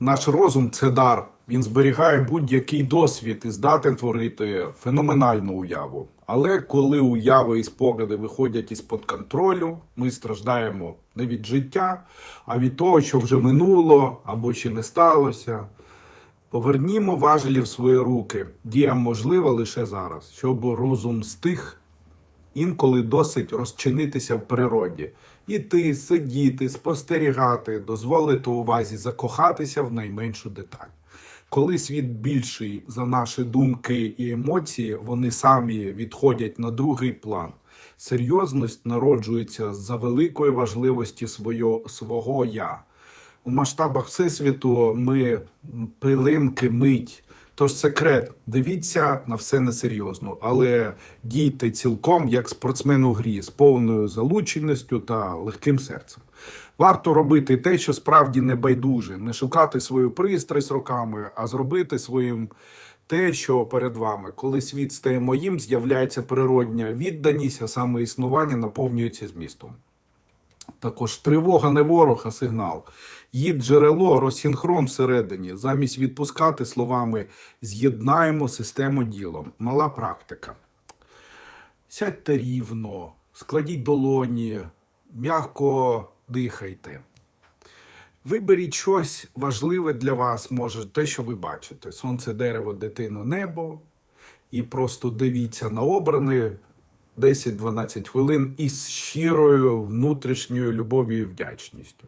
Наш розум це дар. Він зберігає будь-який досвід і здатен творити феноменальну уяву. Але коли уяви і спогади виходять із-под контролю, ми страждаємо не від життя, а від того, що вже минуло або ще не сталося. Повернімо важелі в свої руки. Дія можлива лише зараз, щоб розум стих інколи досить розчинитися в природі. Іти, сидіти, спостерігати, дозволити увазі закохатися в найменшу деталь. Коли світ більший за наші думки і емоції, вони самі відходять на другий план. Серйозність народжується за великої важливості свого, свого я. У масштабах всесвіту ми пилинки мить. Тож секрет, дивіться на все несерйозно, але дійте цілком як спортсмен у грі з повною залученістю та легким серцем. Варто робити те, що справді не байдуже, не шукати свою пристрасть роками, а зробити своїм те, що перед вами. Коли світ стає моїм, з'являється природня відданість, а саме існування наповнюється змістом. Також тривога не ворог, а сигнал. Їд джерело, розсінхрон всередині. Замість відпускати словами з'єднаємо систему ділом. Мала практика. Сядьте рівно, складіть долоні, м'яко дихайте. Виберіть щось важливе для вас, може, те, що ви бачите: сонце, дерево, дитину, небо. І просто дивіться на обране 10-12 хвилин із щирою внутрішньою любов'ю і вдячністю.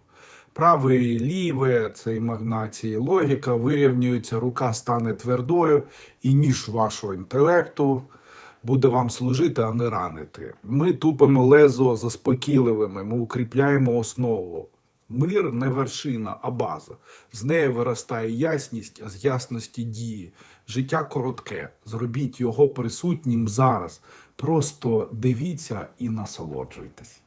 Праве і ліве, це магнації логіка вирівнюється, рука стане твердою, і ніж вашого інтелекту буде вам служити, а не ранити. Ми тупимо лезо заспокійливими, ми укріпляємо основу. Мир не вершина, а база. З неї виростає ясність, а з ясності дії. Життя коротке. Зробіть його присутнім зараз. Просто дивіться і насолоджуйтесь.